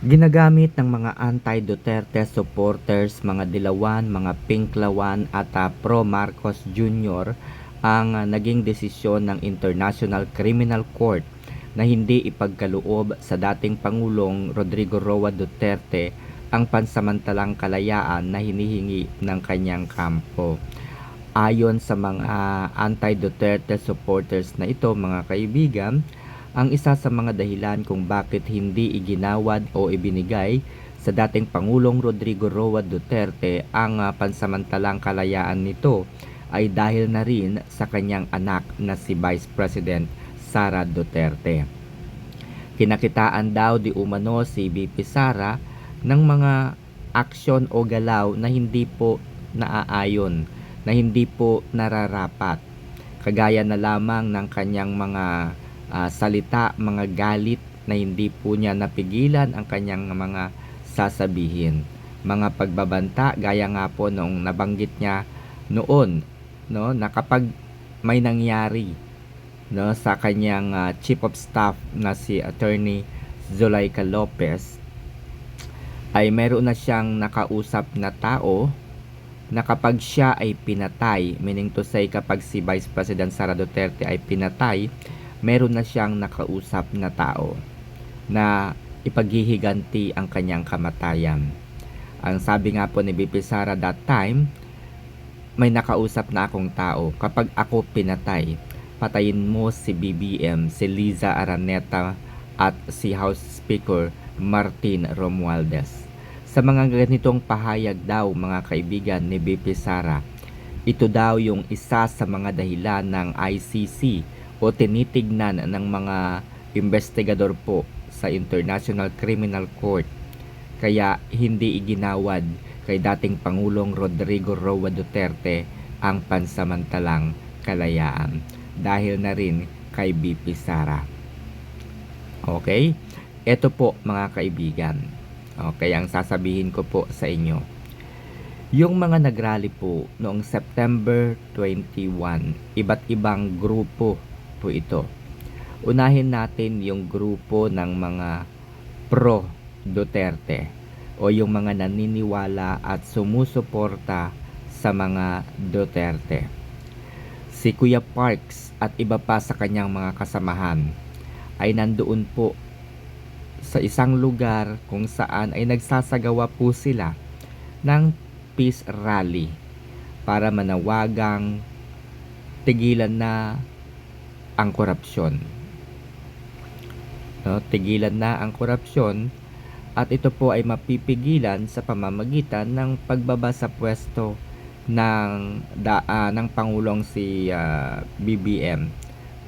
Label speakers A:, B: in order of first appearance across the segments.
A: Ginagamit ng mga anti-Duterte supporters, mga dilawan, mga pinklawan at ah, pro-Marcos Jr. ang ah, naging desisyon ng International Criminal Court na hindi ipagkaloob sa dating Pangulong Rodrigo Roa Duterte ang pansamantalang kalayaan na hinihingi ng kanyang kampo. Ayon sa mga anti-Duterte supporters na ito mga kaibigan, ang isa sa mga dahilan kung bakit hindi iginawad o ibinigay sa dating Pangulong Rodrigo Roa Duterte ang ah, pansamantalang kalayaan nito ay dahil na rin sa kanyang anak na si Vice President Sara Duterte. Kinakitaan daw di umano si BP Sara ng mga aksyon o galaw na hindi po naaayon, na hindi po nararapat. Kagaya na lamang ng kanyang mga ah, salita, mga galit na hindi po niya napigilan ang kanyang mga sasabihin. Mga pagbabanta gaya nga po nung nabanggit niya noon no na kapag may nangyari no sa kanyang ah, chief of staff na si attorney Zulaika Lopez ay meron na siyang nakausap na tao na kapag siya ay pinatay, meaning to say kapag si Vice President Sara Duterte ay pinatay, meron na siyang nakausap na tao na ipaghihiganti ang kanyang kamatayan. Ang sabi nga po ni BP Sara that time, may nakausap na akong tao. Kapag ako pinatay, patayin mo si BBM, si Liza Araneta at si House Speaker Martin Romualdez. Sa mga ganitong pahayag daw mga kaibigan ni BP Sara, ito daw yung isa sa mga dahilan ng ICC o tinitignan ng mga investigador po sa International Criminal Court. Kaya hindi iginawad kay dating Pangulong Rodrigo Roa Duterte ang pansamantalang kalayaan dahil na rin kay BP Sara. Okay? Ito po mga kaibigan. Okay, ang sasabihin ko po sa inyo. Yung mga nagrally po noong September 21, iba't ibang grupo po ito. Unahin natin yung grupo ng mga pro Duterte o yung mga naniniwala at sumusuporta sa mga Duterte. Si Kuya Parks at iba pa sa kanyang mga kasamahan ay nandoon po sa isang lugar kung saan ay nagsasagawa po sila ng peace rally para manawagang tigilan na ang korupsyon. No, tigilan na ang korupsyon at ito po ay mapipigilan sa pamamagitan ng pagbaba sa pwesto ng da, ah, ng pangulong si ah, BBM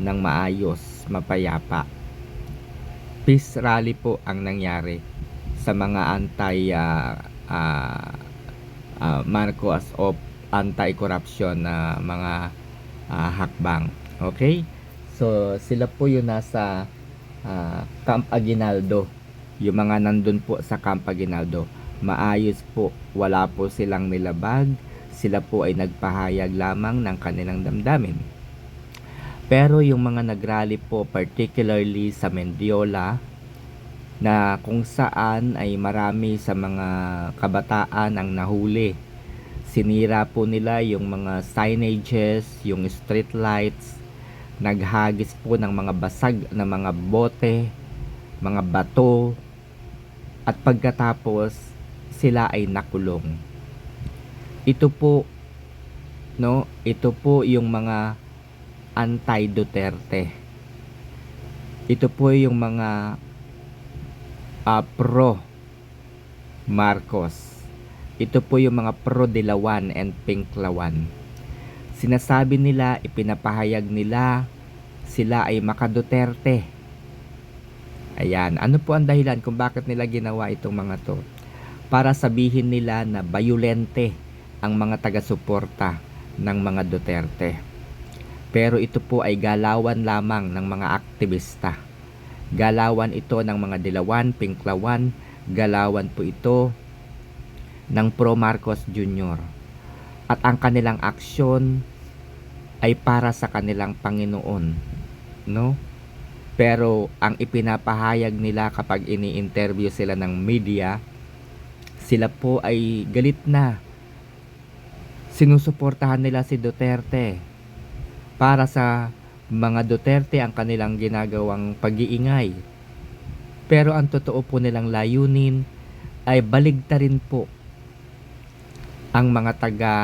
A: ng maayos, mapayapa peace rally po ang nangyari sa mga anti uh, uh, uh, Marcos o anti-corruption na mga uh, hakbang. Okay? So, sila po yung nasa uh, Camp Aguinaldo. Yung mga nandun po sa Camp Aguinaldo. Maayos po. Wala po silang nilabag. Sila po ay nagpahayag lamang ng kanilang damdamin. Pero yung mga nagrally po, particularly sa Mendiola, na kung saan ay marami sa mga kabataan ang nahuli. Sinira po nila yung mga signages, yung street lights, naghagis po ng mga basag na mga bote, mga bato, at pagkatapos sila ay nakulong. Ito po, no, ito po yung mga anti-Duterte. Ito po yung mga uh, pro Marcos. Ito po yung mga pro Dilawan and Pinklawan. Sinasabi nila, ipinapahayag nila, sila ay makaduterte. Ayan, ano po ang dahilan kung bakit nila ginawa itong mga to? Para sabihin nila na bayulente ang mga taga-suporta ng mga Duterte. Pero ito po ay galawan lamang ng mga aktivista. Galawan ito ng mga dilawan, pinklawan, galawan po ito ng Pro Marcos Jr. At ang kanilang aksyon ay para sa kanilang Panginoon, no? Pero ang ipinapahayag nila kapag ini-interview sila ng media, sila po ay galit na. Sinusuportahan nila si Duterte. Para sa mga Duterte ang kanilang ginagawang pag-iingay. Pero ang totoo po nilang layunin ay baligtarin po ang mga taga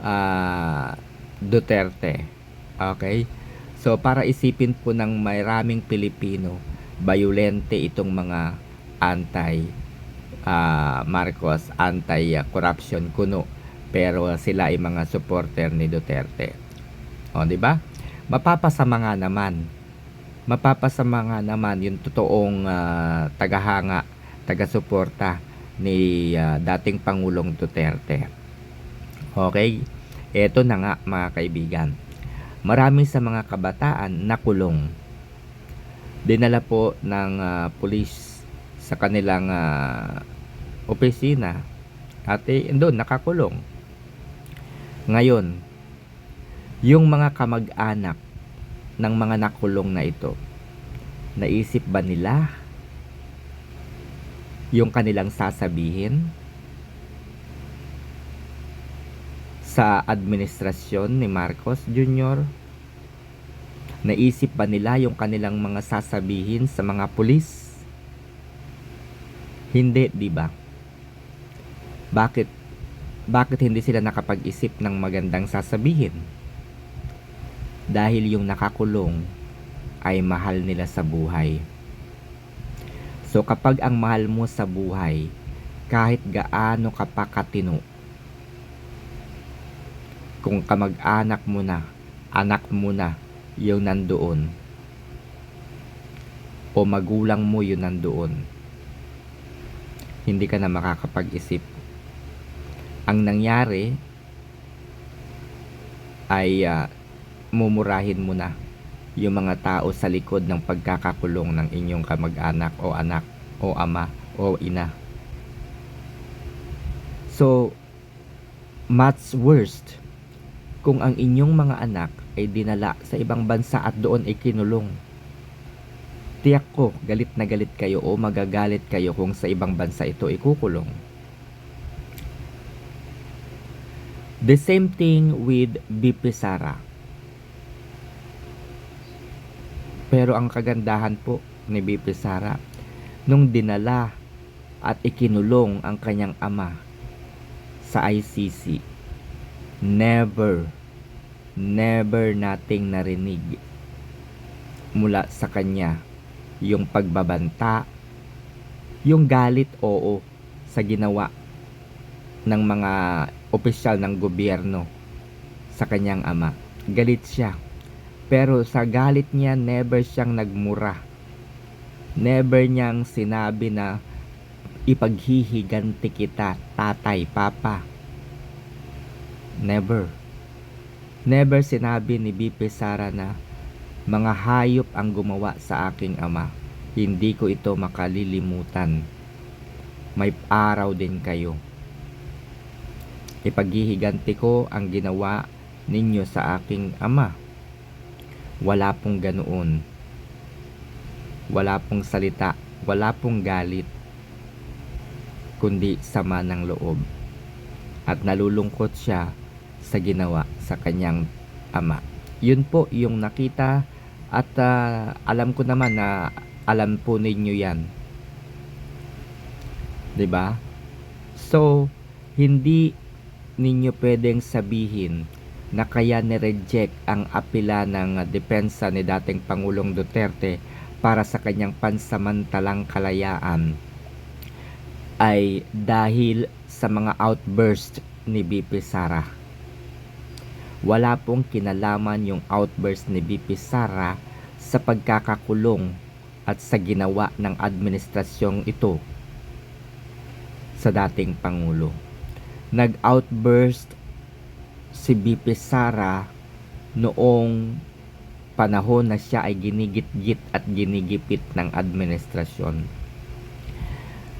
A: ah, Duterte. Okay? So para isipin po ng maraming Pilipino, bayolente itong mga anti ah, Marcos, anti ah, corruption kuno, pero sila ay mga supporter ni Duterte. O, di ba? Mapapasama nga naman. Mapapasama nga naman yung totoong ah, tagahanga, taga-suporta ni ah, dating Pangulong Duterte. Okay? Ito na nga mga kaibigan. Marami sa mga kabataan nakulong. Dinala po ng ah, pulis sa kanilang ah, opisina at eh, doon nakakulong. Ngayon, yung mga kamag-anak ng mga nakulong na ito, naisip ba nila yung kanilang sasabihin sa administrasyon ni Marcos Jr.? Naisip ba nila yung kanilang mga sasabihin sa mga pulis? Hindi, di ba? Bakit? Bakit hindi sila nakapag-isip ng magandang sasabihin? Dahil yung nakakulong ay mahal nila sa buhay. So kapag ang mahal mo sa buhay, kahit gaano ka pa katino, kung kamag-anak mo na, anak mo na, yung nandoon, o magulang mo yung nandoon, hindi ka na makakapag-isip. Ang nangyari ay ah, mumurahin mo na yung mga tao sa likod ng pagkakakulong ng inyong kamag-anak o anak o ama o ina. So, much worst kung ang inyong mga anak ay dinala sa ibang bansa at doon ay kinulong. Tiyak ko, galit na galit kayo o magagalit kayo kung sa ibang bansa ito ikukulong. The same thing with BP Sara. Pero ang kagandahan po ni BP Sara, nung dinala at ikinulong ang kanyang ama sa ICC, never, never nating narinig mula sa kanya yung pagbabanta, yung galit oo sa ginawa ng mga opisyal ng gobyerno sa kanyang ama. Galit siya. Pero sa galit niya, never siyang nagmura. Never niyang sinabi na ipaghihiganti kita, tatay, papa. Never. Never sinabi ni BP Sara na mga hayop ang gumawa sa aking ama. Hindi ko ito makalilimutan. May araw din kayo. Ipaghihiganti ko ang ginawa ninyo sa aking ama. Wala pong ganoon. Wala pong salita, wala pong galit, kundi sama ng loob. At nalulungkot siya sa ginawa sa kanyang ama. Yun po yung nakita at ah, alam ko naman na alam po ninyo yan. 'Di ba? So, hindi ninyo pwedeng sabihin na kaya ni-reject ang apela ng depensa ni dating Pangulong Duterte para sa kanyang pansamantalang kalayaan ay dahil sa mga outburst ni BP Sara. Wala pong kinalaman yung outburst ni BP Sara sa pagkakakulong at sa ginawa ng administrasyong ito sa dating Pangulo. Nag-outburst si BP Sara noong panahon na siya ay ginigit-git at ginigipit ng administrasyon.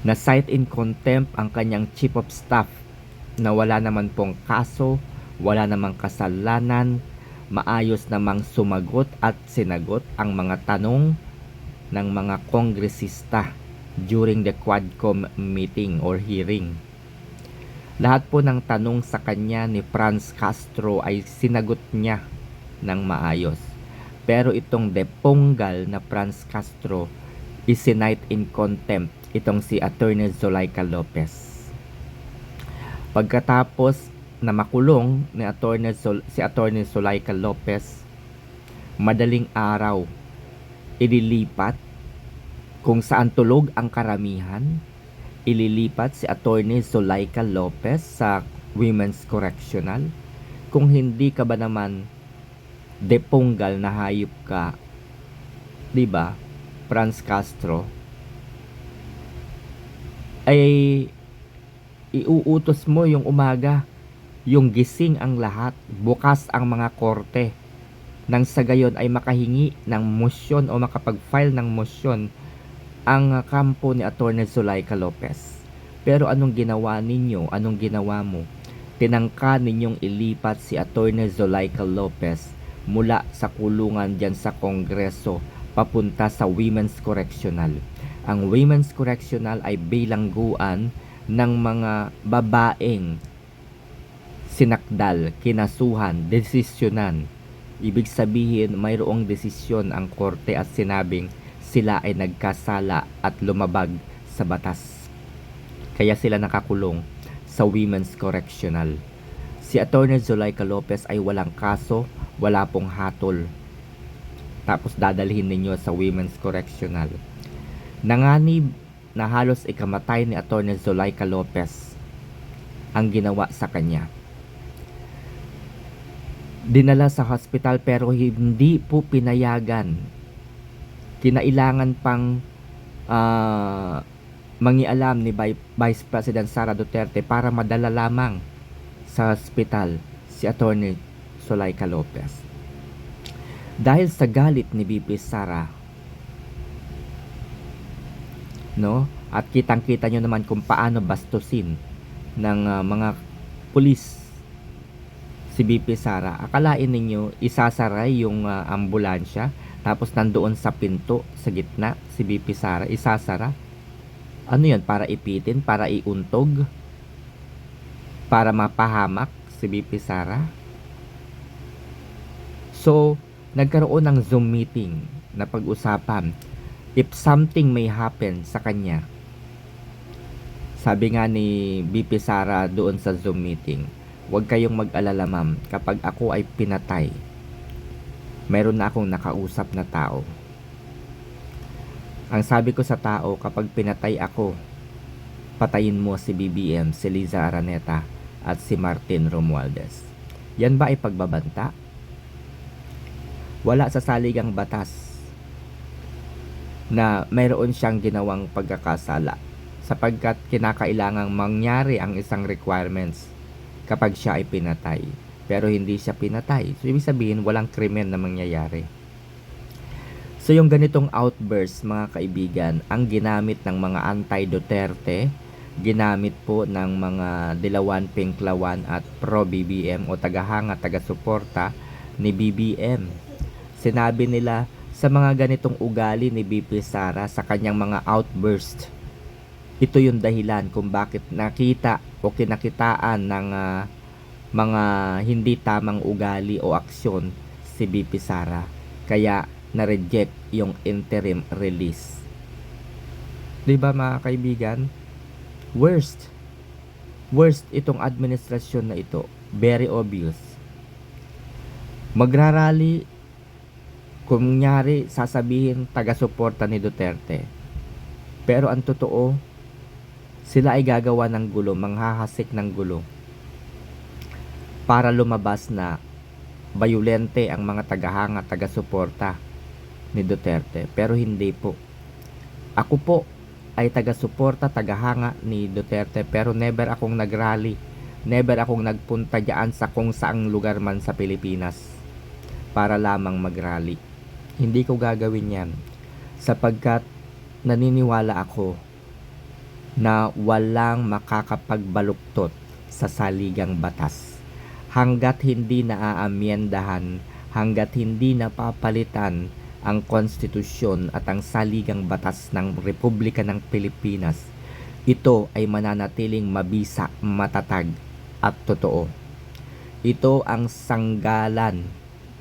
A: Na cite in contempt ang kanyang chief of staff na wala naman pong kaso, wala namang kasalanan, maayos namang sumagot at sinagot ang mga tanong ng mga kongresista during the Quadcom meeting or hearing. Lahat po ng tanong sa kanya ni Franz Castro ay sinagot niya ng maayos. Pero itong deponggal na Franz Castro isinight in contempt itong si Attorney Zolaika Lopez. Pagkatapos na makulong ni Attorney Sol- si Attorney Zolaika Lopez, madaling araw ililipat kung saan tulog ang karamihan, ililipat si Attorney Zolaika Lopez sa Women's Correctional. Kung hindi ka ba naman deponggal na hayop ka, 'di ba? Franz Castro ay iuutos mo yung umaga, yung gising ang lahat, bukas ang mga korte. Nang sa gayon ay makahingi ng motion o makapag-file ng motion ang kampo ni Attorney Zulaika Lopez. Pero anong ginawa ninyo? Anong ginawa mo? Tinangka ninyong ilipat si Attorney Zulaika Lopez mula sa kulungan dyan sa Kongreso papunta sa Women's Correctional. Ang Women's Correctional ay bilangguan ng mga babaeng sinakdal, kinasuhan, desisyonan. Ibig sabihin, mayroong desisyon ang korte at sinabing sila ay nagkasala at lumabag sa batas. Kaya sila nakakulong sa Women's Correctional. Si Attorney Zulaika Lopez ay walang kaso, wala pong hatol. Tapos dadalhin ninyo sa Women's Correctional. Nanganib na halos ikamatay ni Attorney Zulaika Lopez ang ginawa sa kanya. Dinala sa hospital pero hindi po pinayagan. Kinailangan pang ah, mangialam ni Vi- Vice President Sara Duterte para madala lamang sa hospital si Attorney Zulaika Lopez. Dahil sa galit ni BP Sara, no? At kitang-kita nyo naman kung paano bastusin ng ah, mga pulis si BP Sara. Akalain ninyo isasaray yung ah, ambulansya tapos nandoon sa pinto sa gitna si BP Sara isasara. Ano 'yon para ipitin, para iuntog, para mapahamak si BP Sara? So, nagkaroon ng Zoom meeting na pag-usapan if something may happen sa kanya. Sabi nga ni BP Sara doon sa Zoom meeting, huwag kayong mag-alala ma'am kapag ako ay pinatay. Meron na akong nakausap na tao. Ang sabi ko sa tao, kapag pinatay ako, patayin mo si BBM, si Liza Araneta, at si Martin Romualdez. Yan ba ay pagbabanta? Wala sa saligang batas na mayroon siyang ginawang pagkakasala sapagkat kinakailangang mangyari ang isang requirements kapag siya ay pinatay. Pero hindi siya pinatay. So, ibig sabihin, walang krimen na mangyayari. So, yung ganitong outburst, mga kaibigan, ang ginamit ng mga anti-Duterte, ginamit po ng mga Dilawan, Pinklawan at pro-BBM o tagahanga, taga-suporta ni BBM. Sinabi nila sa mga ganitong ugali ni BP Sara sa kanyang mga outburst. Ito yung dahilan kung bakit nakita o kinakitaan ng ah, mga hindi tamang ugali o aksyon si BP Sara. Kaya na-reject yung interim release. 'Di ba mga kaibigan? Worst. Worst itong administrasyon na ito. Very obvious. Magrarally kunyari sasabihin taga-suporta ni Duterte. Pero ang totoo, sila ay gagawa ng gulo, manghahasik ng gulo para lumabas na bayulente ang mga tagahanga, taga-suporta ni Duterte. Pero hindi po. Ako po ay taga-suporta, tagahanga ni Duterte pero never akong nagrally. Never akong nagpunta diyan sa kung saang lugar man sa Pilipinas para lamang magrally. Hindi ko gagawin yan sapagkat naniniwala ako na walang makakapagbaluktot sa saligang batas hanggat hindi naaamyendahan, hanggat hindi napapalitan ang konstitusyon at ang saligang batas ng Republika ng Pilipinas, ito ay mananatiling mabisa, matatag at totoo. Ito ang sanggalan,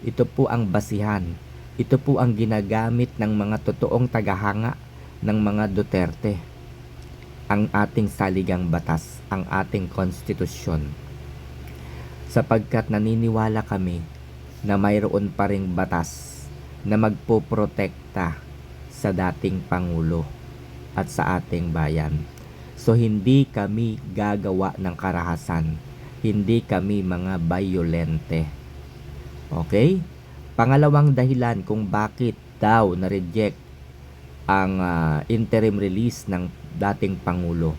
A: ito po ang basihan, ito po ang ginagamit ng mga totoong tagahanga ng mga Duterte. Ang ating saligang batas, ang ating konstitusyon. Sapagkat naniniwala kami na mayroon pa ring batas na magpoprotekta sa dating Pangulo at sa ating bayan. So hindi kami gagawa ng karahasan. Hindi kami mga violente. Okay? Pangalawang dahilan kung bakit daw na-reject ang ah, interim release ng dating Pangulo.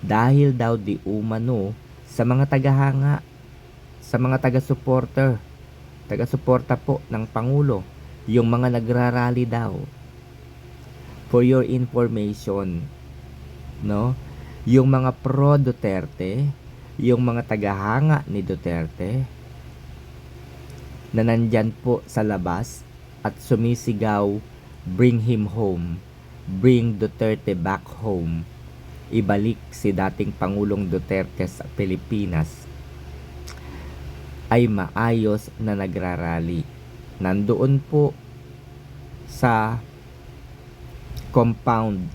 A: Dahil daw di umano sa mga tagahanga, sa mga taga-supporter, taga-suporta po ng Pangulo, yung mga nagrarally daw. For your information, no? Yung mga pro Duterte, yung mga tagahanga ni Duterte, na nandyan po sa labas at sumisigaw, bring him home, bring Duterte back home, ibalik si dating Pangulong Duterte sa Pilipinas, ay maayos na nagrarally. Nandoon po sa compound,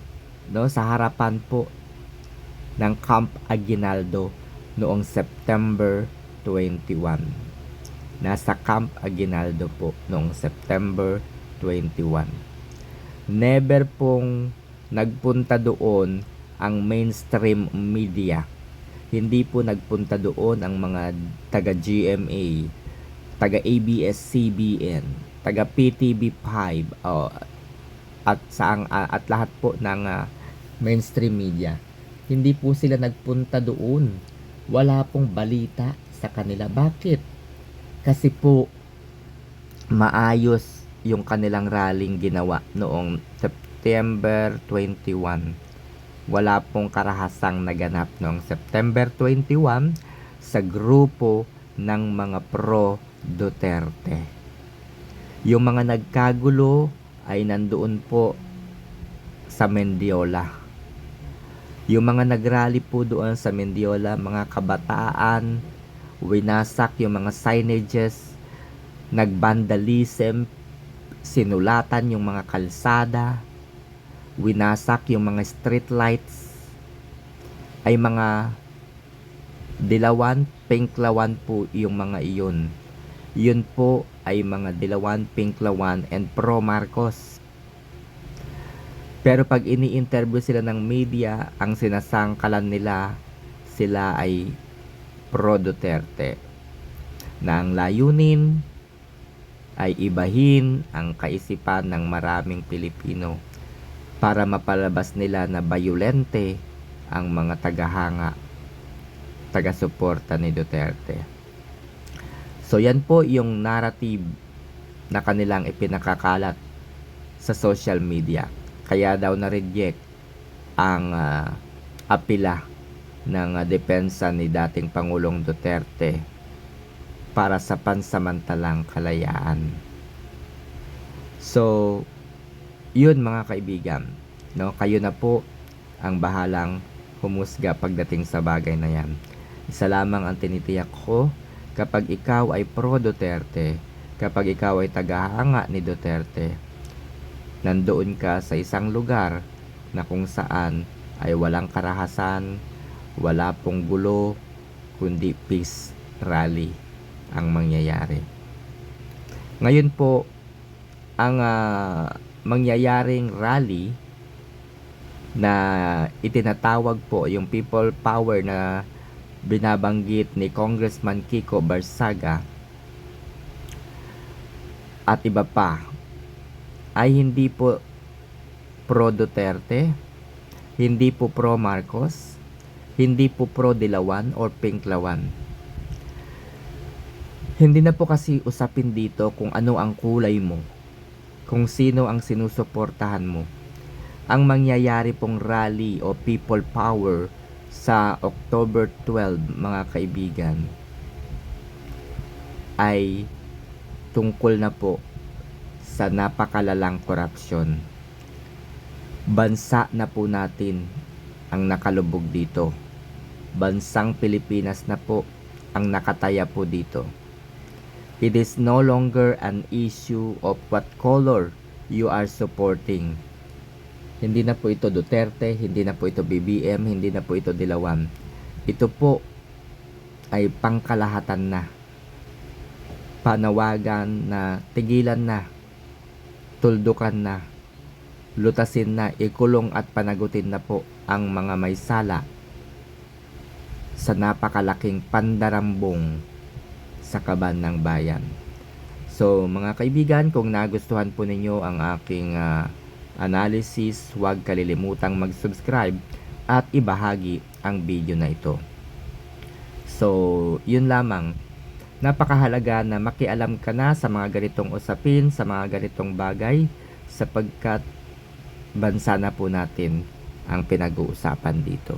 A: no, sa harapan po ng Camp Aguinaldo noong September 21. Nasa Camp Aguinaldo po noong September 21. Never pong nagpunta doon ang mainstream media. Hindi po nagpunta doon ang mga taga GMA, taga ABS-CBN, taga PTV5, oh, at ah, at lahat po ng ah, mainstream media. Hindi po sila nagpunta doon. Wala pong balita sa kanila. Bakit? Kasi po maayos yung kanilang rallying ginawa noong September 21. Wala pong karahasang naganap noong September 21 sa grupo ng mga pro Duterte. Yung mga nagkagulo ay nandoon po sa Mendiola. Yung mga nagrally po doon sa Mendiola, mga kabataan, winasak yung mga signages, nagbandalism, sinulatan yung mga kalsada, winasak yung mga street lights, ay mga dilawan, pinklawan po yung mga iyon. Yun po ay mga dilawan, pinklawan, and pro Marcos. Pero pag ini-interview sila ng media, ang sinasangkalan nila, sila ay pro Duterte. Na ang layunin ay ibahin ang kaisipan ng maraming Pilipino para mapalabas nila na bayulente ang mga tagahanga, taga-suporta ni Duterte. So yan po yung narrative na kanilang ipinakakalat sa social media. Kaya daw na-reject ang ah, apila ng ah, depensa ni dating Pangulong Duterte para sa pansamantalang kalayaan. So, yun mga kaibigan, no? Kayo na po ang bahalang humusga pagdating sa bagay na yan. Isa lamang ang tinitiyak ko kapag ikaw ay pro Duterte, kapag ikaw ay tagahanga ni Duterte, nandoon ka sa isang lugar na kung saan ay walang karahasan, wala pong gulo, kundi peace rally ang mangyayari. Ngayon po, ang ah, mangyayaring rally na itinatawag po yung people power na binabanggit ni Congressman Kiko Barsaga at iba pa ay hindi po pro Duterte, hindi po pro Marcos, hindi po pro Dilawan or Pinklawan. Hindi na po kasi usapin dito kung ano ang kulay mo, kung sino ang sinusuportahan mo. Ang mangyayari pong rally o people power sa October 12 mga kaibigan ay tungkol na po sa napakalalang korupsyon. Bansa na po natin ang nakalubog dito. Bansang Pilipinas na po ang nakataya po dito. It is no longer an issue of what color you are supporting. Hindi na po ito Duterte, hindi na po ito BBM, hindi na po ito Dilawan. Ito po ay pangkalahatan na. Panawagan na tigilan na, tuldukan na, lutasin na, ikulong at panagutin na po ang mga may sala sa napakalaking pandarambong sa kaban ng bayan. So mga kaibigan, kung nagustuhan po ninyo ang aking ah, analysis, huwag kalilimutang mag-subscribe at ibahagi ang video na ito. So, yun lamang. Napakahalaga na makialam ka na sa mga ganitong usapin, sa mga ganitong bagay, sapagkat bansa na po natin ang pinag-uusapan dito.